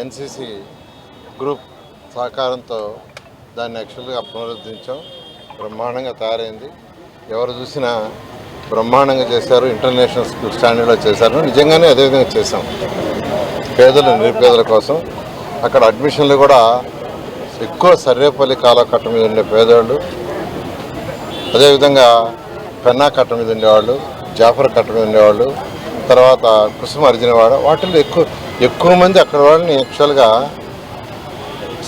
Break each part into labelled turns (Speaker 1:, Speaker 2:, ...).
Speaker 1: NCC group సహకారంతో దాన్ని యాక్చువల్గా పునరుద్ధరించాం. బ్రహ్మాండంగా తయారైంది. ఎవరు చూసినా బ్రహ్మాండంగా చేశారు ఇంటర్నేషనల్ స్కూల్ స్టాండర్డ్లో చేశారు. నిజంగానే అదేవిధంగా చేశాం. పేదలు నిరుపేదల కోసం. అక్కడ అడ్మిషన్లు కూడా ఎక్కువ సర్వేపల్లి కాలకట్ట మీద ఉండే పేదవాళ్ళు అదేవిధంగా పెన్నా కట్ట మీద ఉండేవాళ్ళు జాఫర్ కట్ట మీద ఉండేవాళ్ళు తర్వాత కుసుమ అర్జునవాడ వాటిల్లో ఎక్కువ ఎక్కువ మంది అక్కడ వాళ్ళని యాక్చువల్గా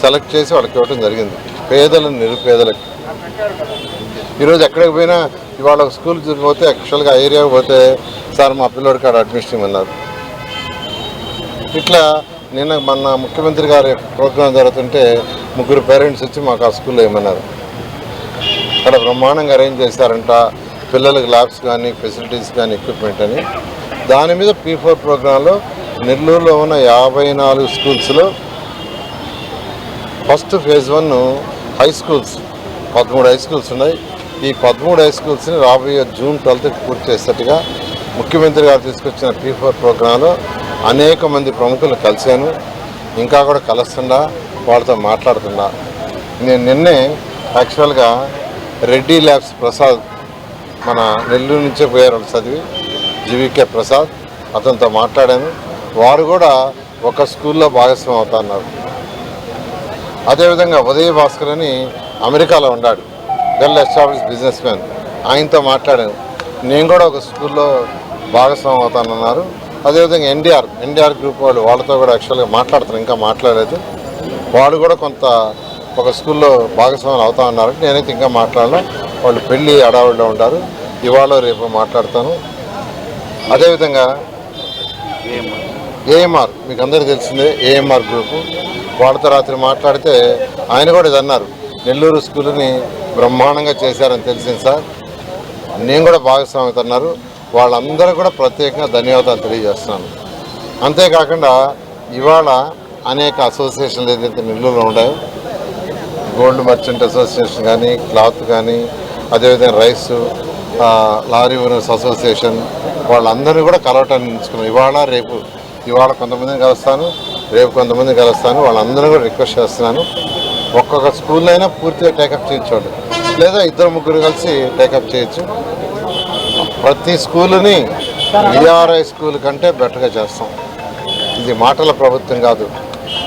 Speaker 1: సెలెక్ట్ చేసి వాళ్ళకి ఇవ్వడం జరిగింది. పేదలు నిరుపేదలకు. ఈరోజు ఎక్కడికి పోయినా ఇవాళ ఒక స్కూల్ పోతే యాక్చువల్గా ఆ ఏరియాకి పోతే సార్ మా పిల్లోడికి ఆడ అడ్మిషన్ ఉన్నారు ఇట్లా నిన్న మన ముఖ్యమంత్రి గారి ప్రోగ్రాం జరుగుతుంటే ముగ్గురు పేరెంట్స్ వచ్చి మాకు ఆ స్కూల్లో ఏమన్నారు. అక్కడ బ్రహ్మాండంగా అరేంజ్ చేశారంట. పిల్లలకు ల్యాబ్స్ కానీ ఫెసిలిటీస్ కానీ ఎక్విప్మెంట్ అని. దాని మీద పీ ఫోర్ ప్రోగ్రాంలో నెల్లూరులో ఉన్న యాభై నాలుగు స్కూల్స్లో first phase one high schools పదమూడు హై స్కూల్స్ ఉన్నాయి. ఈ పదమూడు హై స్కూల్స్ని రాబోయే జూన్ ట్వెల్త్కి పూర్తి చేసేట్టుగా ముఖ్యమంత్రి గారు తీసుకొచ్చిన పీ ఫోర్ ప్రోగ్రాంలో అనేక మంది ప్రముఖులు కలిశాను. ఇంకా కూడా కలుస్తుండా వాళ్ళతో మాట్లాడుతున్నా. నేను నిన్నే యాక్చువల్గా రెడ్డి ల్యాబ్స్ ప్రసాద్ మన నెల్లూరు నుంచే పోయారు చదివి. జీవికే ప్రసాద్ అతనితో మాట్లాడాను. వారు కూడా ఒక స్కూల్లో భాగస్వామి అవుతున్నారు. అదేవిధంగా ఉదయ భాస్కర్ అని అమెరికాలో ఉన్నాడు. Well establish businessman. ఆయనతో మాట్లాడాను. నేను కూడా ఒక స్కూల్లో భాగస్వామి అవుతానన్నారు. అదేవిధంగా ఎన్డీఆర్ ఎన్డీఆర్ గ్రూప్ వాళ్ళు వాళ్ళతో కూడా యాక్చువల్గా మాట్లాడుతాను ఇంకా మాట్లాడలేదు. వాళ్ళు కూడా కొంత ఒక స్కూల్లో భాగస్వాములు అవుతా ఉన్నారు నేనైతే ఇంకా మాట్లాడను. వాళ్ళు పెళ్ళి అడావుడిలో ఉంటారు. ఇవాళ రేపు మాట్లాడతాను. అదేవిధంగా ఏఎంఆర్ మీకు అందరికీ తెలిసిందే ఏఎంఆర్ గ్రూపు వాళ్ళతో రాత్రి మాట్లాడితే ఆయన కూడా ఇది అన్నారు. నెల్లూరు స్కూల్ని బ్రహ్మాండంగా చేశారని తెలిసింది సార్. నేను కూడా భాగస్వామ్యత అన్నారు. వాళ్ళందరూ కూడా ప్రత్యేకంగా ధన్యవాదాలు తెలియజేస్తున్నాను. అంతేకాకుండా ఇవాళ అనేక అసోసియేషన్లు ఏదైతే నెల్లూరులో ఉన్నాయో గోల్డ్ మర్చెంట్ అసోసియేషన్ కానీ క్లాత్ కానీ అదేవిధంగా రైస్ లారీ ఓనర్స్ అసోసియేషన్ వాళ్ళందరినీ కూడా కలవటాన్ని ఎంచుకున్నాను ఇవాళ రేపు ఇవాళ కొంతమందిని కలుస్తాను రేపు కొంతమందిని కలుస్తాను వాళ్ళందరూ కూడా రిక్వెస్ట్ చేస్తున్నాను. ఒక్కొక్క స్కూల్లో అయినా పూర్తిగా టేకప్ చేయించండి. లేదా ఇద్దరు ముగ్గురు కలిసి టేకప్ చేయొచ్చు. ప్రతి స్కూలుని విఆర్ఐ స్కూల్ కంటే బెటర్గా చేస్తాం. ఇది మాటల ప్రభుత్వం కాదు.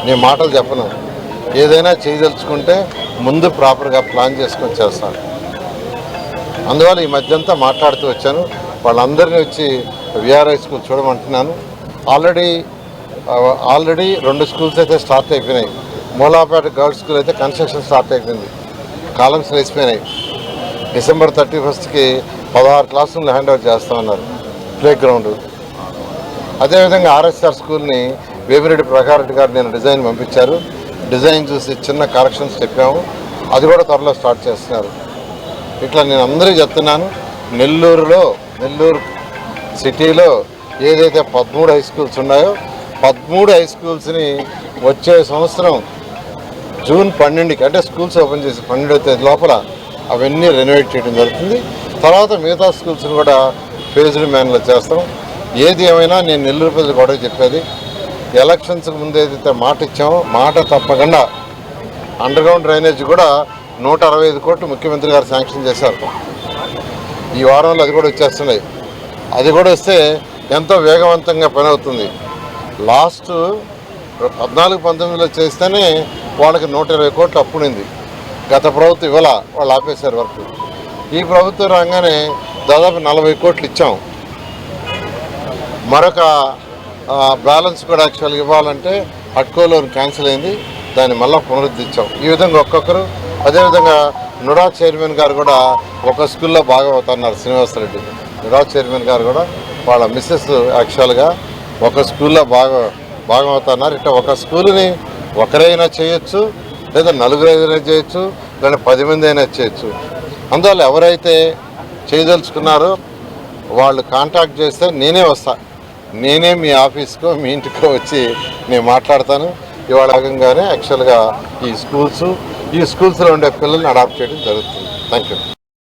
Speaker 1: నేను మాటలు చెప్పను. ఏదైనా చేయదలుచుకుంటే ముందు ప్రాపర్గా ప్లాన్ చేసుకొని చేస్తాను. అందువల్ల ఈ మధ్యంతా మాట్లాడుతూ వచ్చాను. వాళ్ళందరినీ వచ్చి విఆర్ఐ స్కూల్ చూడమంటున్నాను. ఆల్రెడీ ఆల్రెడీ రెండు స్కూల్స్ అయితే స్టార్ట్ అయిపోయినాయి. మూలాపేట గర్ల్స్ స్కూల్ అయితే కన్స్ట్రక్షన్ స్టార్ట్ అయిపోయింది. కాలమ్స్ వేసిపోయినాయి డిసెంబర్ థర్టీ ఫస్ట్కి పదహారు క్లాసులు హ్యాండ్ ఓవర్ చేస్తామన్నారు ప్లే గ్రౌండ్ అదేవిధంగా ఆర్ఎస్ఆర్ స్కూల్ని వేమిరెడ్డి ప్రకారెడ్డి గారు నేను డిజైన్ పంపించారు. డిజైన్ చూసి చిన్న కరెక్షన్స్ చెప్పాము. అది కూడా త్వరలో స్టార్ట్ చేస్తున్నారు. ఇట్లా నేను అందరికీ చెప్తున్నాను. నెల్లూరులో నెల్లూరు సిటీలో ఏదైతే పదమూడు హై స్కూల్స్ ఉన్నాయో పదమూడు హై స్కూల్స్ని వచ్చే సంవత్సరం జూన్ పన్నెండుకి అంటే స్కూల్స్ ఓపెన్ చేసి పన్నెండవ తేదీ లోపల అవన్నీ రెనోవేట్ చేయడం జరుగుతుంది. తర్వాత మిగతా స్కూల్స్ని కూడా ఫేజ్డ్ మ్యాన్లో చేస్తాం. ఏది ఏమైనా నేను నెల్లూరు ప్రజలు కూడా చెప్పేది ఎలక్షన్స్కి ముందు ఏదైతే మాట ఇచ్చామో మాట తప్పకుండా అండర్గ్రౌండ్ డ్రైనేజ్ కూడా నూట అరవై ఐదు కోట్లు ముఖ్యమంత్రి గారు శాంక్షన్ చేశారు. ఈ వారంలో అది కూడా వచ్చేస్తున్నాయి. అది కూడా వస్తే ఎంతో వేగవంతంగా పని అవుతుంది. లాస్ట్ పద్నాలుగు పంతొమ్మిదిలో చేస్తేనే వాళ్ళకి నూట ఇరవై కోట్లు అప్పుడింది గత ప్రభుత్వం ఇవ్వాల వాళ్ళు ఆపేశారు వర్క్. ఈ ప్రభుత్వం రాగానే దాదాపు నలభై కోట్లు ఇచ్చాం. మరొక బ్యాలెన్స్ కూడా యాక్చువల్గా ఇవ్వాలంటే అట్కో లోన్ క్యాన్సిల్ అయింది. దాన్ని మళ్ళీ పునరుద్ధరించాం. ఈ విధంగా ఒక్కొక్కరు అదేవిధంగా నుడా చైర్మన్ గారు కూడా ఒక స్కూల్లో భాగం అవుతున్నారు శ్రీనివాసరెడ్డి నుడా చైర్మన్ గారు కూడా వాళ్ళ మిస్సెస్ యాక్చువల్గా ఒక స్కూల్లో బాగా భాగం అవుతున్నారు ఇట్లా ఒక స్కూల్ని ఒకరైనా చేయొచ్చు లేదా నలుగురు అయినా చేయొచ్చు లేదా పది మంది అయినా చేయొచ్చు. అందువల్ల ఎవరైతే చేయదలుచుకున్నారో వాళ్ళు కాంటాక్ట్ చేస్తే నేనే వస్తా. నేనే మీ ఆఫీస్కో మీ ఇంటికో వచ్చి నేను మాట్లాడతాను. ఇవాళ రకంగానే యాక్చువల్గా ఈ స్కూల్స్ ఈ స్కూల్స్లో ఉండే పిల్లల్ని అడాప్ట్ చేయడం జరుగుతుంది. Thank you